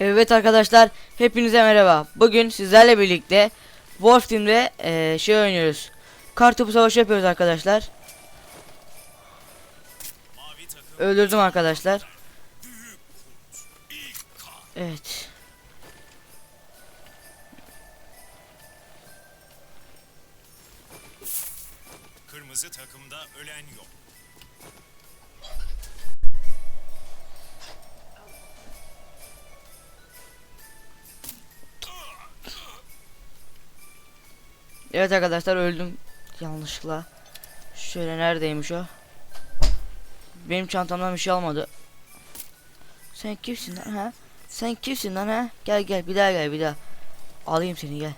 Evet arkadaşlar hepinize merhaba. Bugün sizlerle birlikte Wolf Team'de eee, şey oynuyoruz. Kartopu savaşı yapıyoruz arkadaşlar. Öldürdüm arkadaşlar. Evet. Kırmızı takımda ölen yok. Evet arkadaşlar öldüm yanlışlıkla. Şöyle neredeymiş o? Benim çantamdan bir şey almadı. Sen kimsin lan ha? Sen kimsin lan ha? Gel gel bir daha gel bir daha. Alayım seni gel.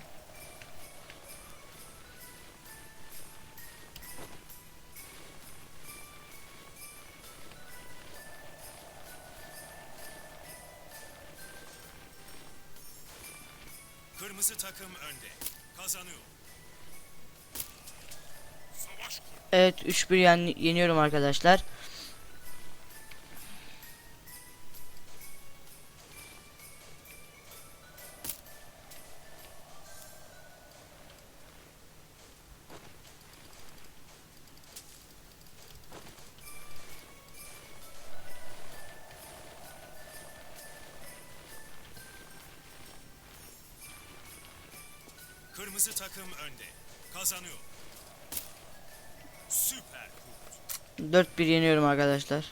Kırmızı takım önde. Kazanıyor. Evet 3-1 yen yeniyorum arkadaşlar. Kırmızı takım önde. Kazanıyor. Süper kurt. 4-1 yeniyorum arkadaşlar.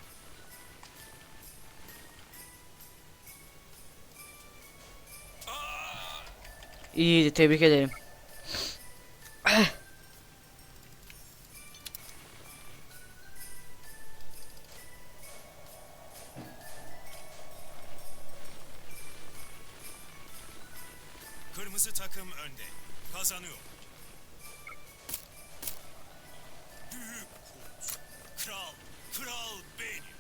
İyiydi tebrik ederim. Kırmızı takım önde. Kazanıyor. Büyük kurt. Kral. Kral benim.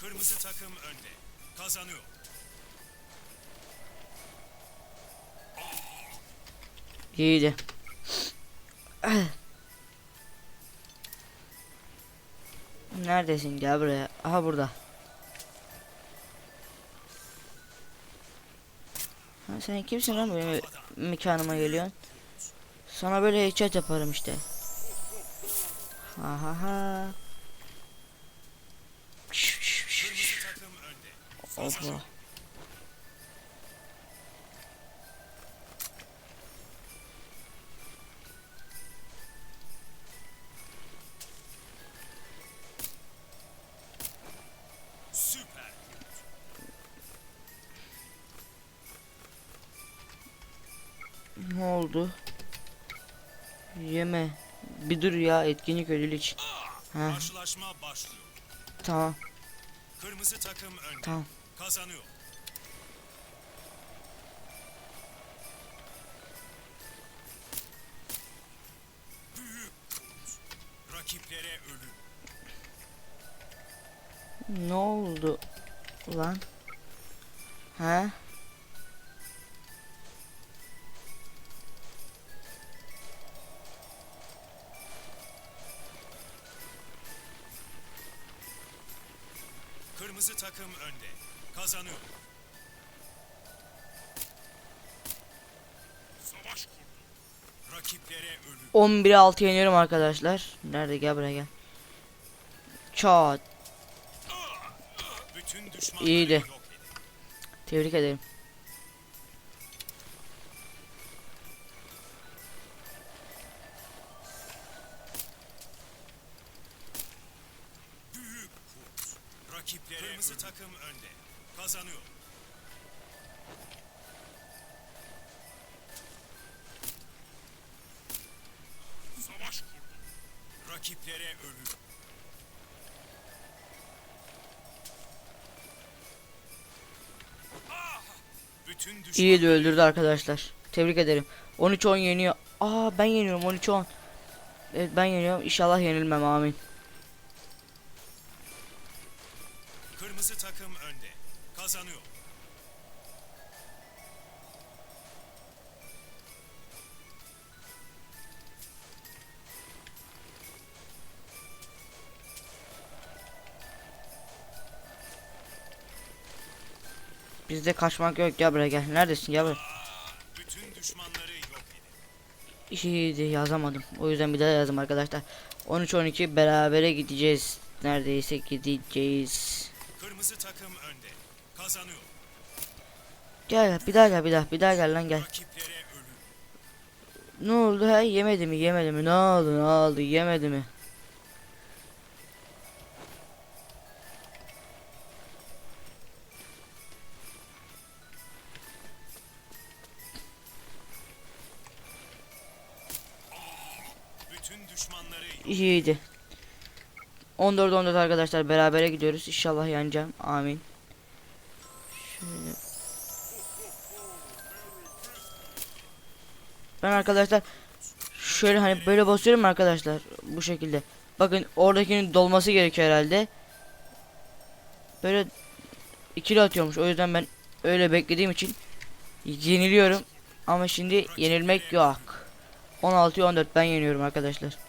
Kırmızı takım önde. Kazanıyor. İyiydi. Neredesin? Gel buraya. Aha burada. Ha, sen kimsin lan benim mekanıma geliyorsun? Sana böyle headshot yaparım işte. Ha ha ha. Kırmızı oldu? Yeme. Bir dur ya etkinlik ödül için. Ha Karşılaşma başlıyor. tamam Kırmızı takım önde. tamam. Kazanıyor. Büyük kurt. Rakiplere ölüm. Ne oldu lan? Ha? Kırmızı takım önde. Kazanıyor. Savaş kurdu. Rakiplere ölüm. 11'e 6 yeniyorum arkadaşlar. Nerede gel buraya gel. Çat. Bütün düşmanları İyiydi. Tebrik ederim. Kırmızı takım önde. Kazanıyor. Savaş kurdu. Rakiplere ölüm. Ah! İyi de öldürdü arkadaşlar. Tebrik ederim. 13-10 yeniyor. Aa ben yeniyorum 13-10. Evet ben yeniyorum. İnşallah yenilmem amin. Kırmızı takım önde. Kazanıyor. Bizde kaçmak yok gel buraya gel. Neredesin gel buraya. Bütün düşmanları yok. İyiydi yazamadım. O yüzden bir daha yazdım arkadaşlar. 13-12 berabere gideceğiz. Neredeyse gideceğiz. Kırmızı takım önde. Kazanıyor. Gel bir daha gel bir daha bir daha gel lan gel. Ne oldu ha yemedi mi yemedi mi ne oldu ne oldu yemedi mi? Bütün düşmanları yok. İyiydi. 14-14 arkadaşlar berabere gidiyoruz. İnşallah yeneceğim. Amin. Şöyle. Ben arkadaşlar şöyle hani böyle basıyorum arkadaşlar bu şekilde. Bakın oradakinin dolması gerekiyor herhalde. Böyle ikili atıyormuş. O yüzden ben öyle beklediğim için yeniliyorum. Ama şimdi yenilmek yok. 16'ya 14 ben yeniyorum arkadaşlar.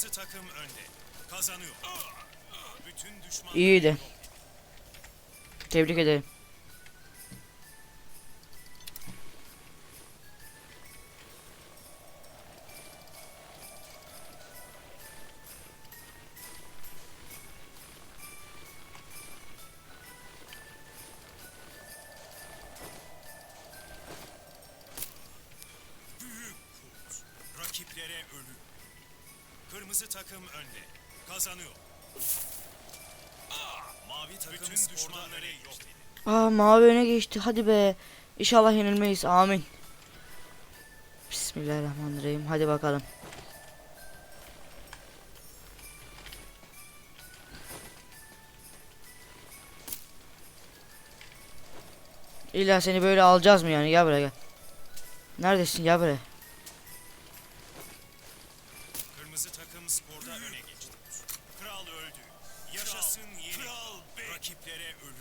Kırmızı takım önde. Kazanıyor. Bütün düşmanları İyiydi. Tebrik ederim. Kırmızı takım önde. Kazanıyor. Mavi takım Bütün düşmanları yok edin. Aa mavi öne geçti. Hadi be. İnşallah yenilmeyiz. Amin. Bismillahirrahmanirrahim. Hadi bakalım. İlla seni böyle alacağız mı yani? Gel buraya gel. Neredesin? Gel buraya. Skorda öne geçti. Kral öldü. Yaşasın yeni. Kral Rakiplere ölüm.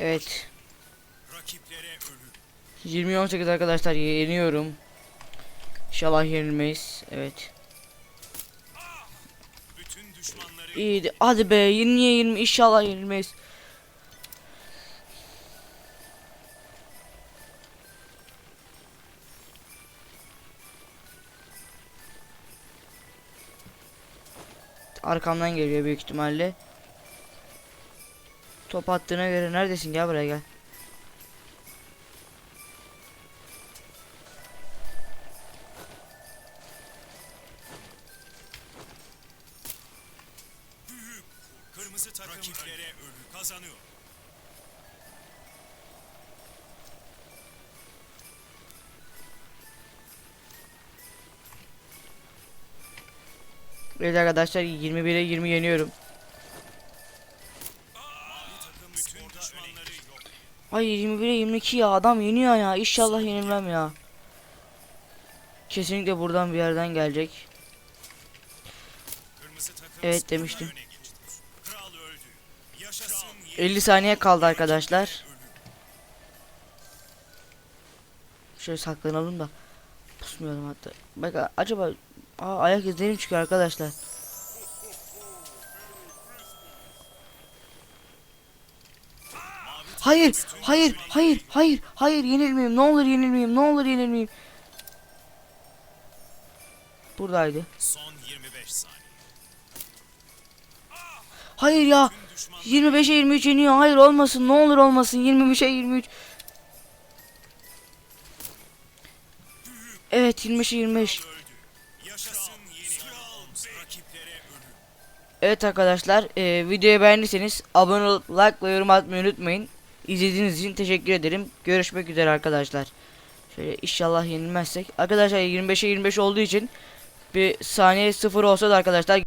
Evet. Rakiplere ölüm. 20-18 arkadaşlar yeniyorum. İnşallah yenilmeyiz. Evet. İyiydi. Hadi be 20'ye 20 inşallah yenilmeyiz. Arkamdan geliyor büyük ihtimalle. Top attığına göre neredesin? Gel buraya gel. Kırmızı takım rakiplere ölüm. Kazanıyor. Evet arkadaşlar 21'e 20 yeniyorum. Ay 21'e 22 ya adam yeniyor ya. İnşallah yenilmem ya. Kesinlikle buradan bir yerden gelecek. Evet, demiştim. 50 saniye kaldı arkadaşlar. Şöyle saklanalım da pusmayalım hatta. Bak acaba Aa, ayak izlerim çıkıyor arkadaşlar. Hayır, hayır, hayır, hayır, hayır yenilmeyeyim. Ne olur yenilmeyeyim. Ne olur yenilmeyeyim. Buradaydı. Son 25 saniye. Hayır ya. Tüm düşman 25'e 23 yeniyor. Hayır olmasın. Ne olur olmasın. 23'e 23. Evet 25'e 25. öldü. Yaşasın yeni. Kral rakiplere ölüm. Evet arkadaşlar e, videoyu beğendiyseniz abone olup like ve yorum atmayı unutmayın. İzlediğiniz için teşekkür ederim. Görüşmek üzere arkadaşlar. Şöyle inşallah yenilmezsek. Arkadaşlar 25'e 25 olduğu için bir saniye sıfır olsa da arkadaşlar